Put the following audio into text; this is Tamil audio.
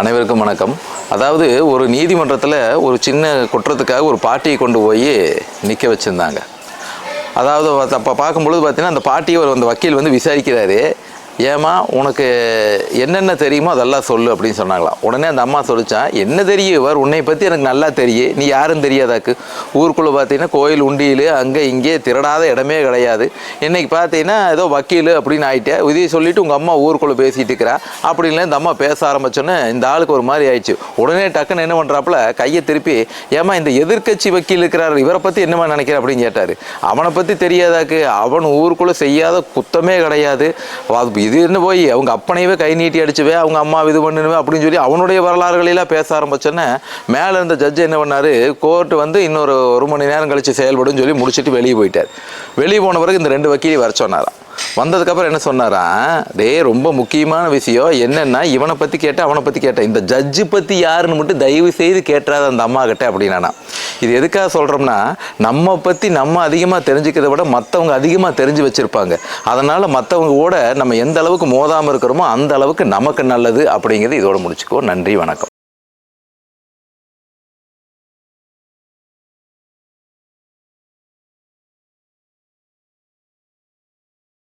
அனைவருக்கும் வணக்கம். அதாவது ஒரு நீதிமன்றத்தில் ஒரு சின்ன குற்றத்துக்காக ஒரு பாட்டியை கொண்டு போய் நிற்க வச்சுருந்தாங்க. அதாவது அப்போ பார்க்கும்பொழுது பார்த்தீங்கன்னா அந்த பாட்டியை ஒரு அந்த வக்கீல் வந்து விசாரிக்கிறாரு. ஏம்மா உனக்கு என்னென்ன தெரியுமோ அதெல்லாம் சொல்லு அப்படின்னு சொன்னாங்களாம். உடனே அந்த அம்மா சொல்லிச்சான் என்ன தெரியும் இவர்? உன்னை பற்றி எனக்கு நல்லா தெரியும் நீ யாரும் தெரியாதாக்கு? ஊருக்குள்ளே பார்த்தீங்கன்னா கோயில் உண்டியில் அங்கே இங்கே திரடாத இடமே கிடையாது. இன்றைக்கி பார்த்தீங்கன்னா ஏதோ வக்கீல் அப்படின்னு ஆகிட்டேன் இதையும் சொல்லிட்டு உங்கள் அம்மா ஊருக்குள்ளே பேசிகிட்டு இருக்கிறா. அப்படின்லாம் இந்த அம்மா பேச ஆரம்பிச்சோன்னே இந்த ஆளுக்கு ஒரு மாதிரி ஆயிடுச்சு. உடனே டக்குன்னு என்ன பண்ணுறாப்புல கையை திருப்பி ஏம்மா இந்த எதிர்க்கட்சி வக்கீல் இருக்கிறார் இவரை பற்றி என்னமா நினைக்கிற? அப்படின்னு கேட்டார். அவனை பற்றி தெரியாதாக்கு? அவன் ஊருக்குள்ளே செய்யாத குத்தமே கிடையாது. இது என்ன போய் அவங்க அப்பனையவே கை நீட்டி அடிச்சுவே அவங்க அம்மா இது பண்ணுவே அப்படின்னு சொல்லி அவனுடைய வரலாறுகளெல்லாம் பேச ஆரம்பிச்சோன்னே மேலே இருந்த ஜட்ஜ் என்ன பண்ணாரு? கோர்ட்டு வந்து இன்னொரு ஒரு மணி நேரம் கழித்து செயல்படும் சொல்லி முடிச்சுட்டு வெளியே போயிட்டார். வெளியே போன பிறகு இந்த ரெண்டு வக்கீலையும் வர சொன்னாராம். வந்ததுக்கப்புறம் என்ன சொன்னாரா? டே ரொம்ப முக்கியமான விஷயம் என்னென்னா இவனை பற்றி கேட்டேன் அவனை பற்றி கேட்டேன் இந்த ஜட்ஜு பற்றி யாருன்னு மட்டும் தயவு செய்து கேட்டுறாத அந்த அம்மா கிட்ட அப்படின்னா இது எதுக்காக சொல்கிறோம்னா நம்ம பற்றி நம்ம அதிகமாக தெரிஞ்சுக்கிறத விட மற்றவங்க அதிகமாக தெரிஞ்சு வச்சுருப்பாங்க. அதனால் மற்றவங்க கூட நம்ம எந்த அளவுக்கு மோதாமல் இருக்கிறோமோ அந்த அளவுக்கு நமக்கு நல்லது அப்படிங்கிறது இதோட முடிச்சுக்கோ நன்றி வணக்கம்.